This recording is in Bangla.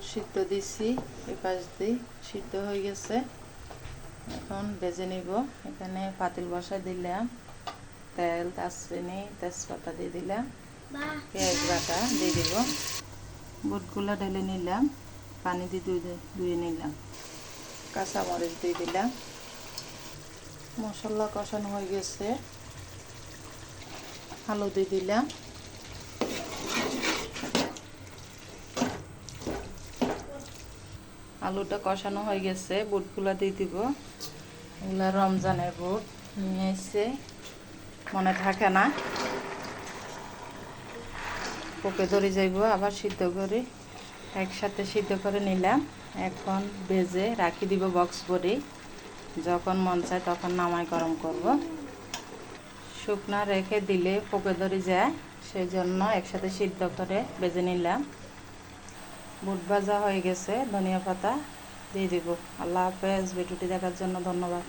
বুট সিদ্ধ দিছি এই পাশ সিদ্ধ হয়ে গেছে। এখন ভেজে নিব। এখানে পাতিল বসায় দিলাম। তেল, দারচিনি, তেজপাতা দিয়ে দিলাম। পেঁয়াজ বাটা দিয়ে দিব। বুটগুলো ঢেলে নিলাম। পানি দিয়ে ধুয়ে নিলাম। কাঁচামরিচ দিয়ে দিলাম। মশলা কষানো হয়ে গেছে। আলু দিয়ে দিলাম। আলুটা কষানো হয়ে গেছে, বুটগুলা দিয়ে দিব। এগুলো রমজানের বুট, নিয়ে এসে মনে থাকে না। পোকে ধরে যাইব, আবার সিদ্ধ করে একসাথে সিদ্ধ করে নিলাম। এখন ভেজে রাখি দিব বক্স করে যখন মন চায় তখন নামাই গরম করব। শুকনা রেখে দিলে পোকে ধরে যায় সেই জন্য একসাথে সিদ্ধ করে ভেজে নিলাম। বুট ভাজা হয়ে গেছে ধনিয়া পাতা দিয়ে দিব। আল্লাহ হাফেজ ভিডিওটি দেখার জন্য ধন্যবাদ।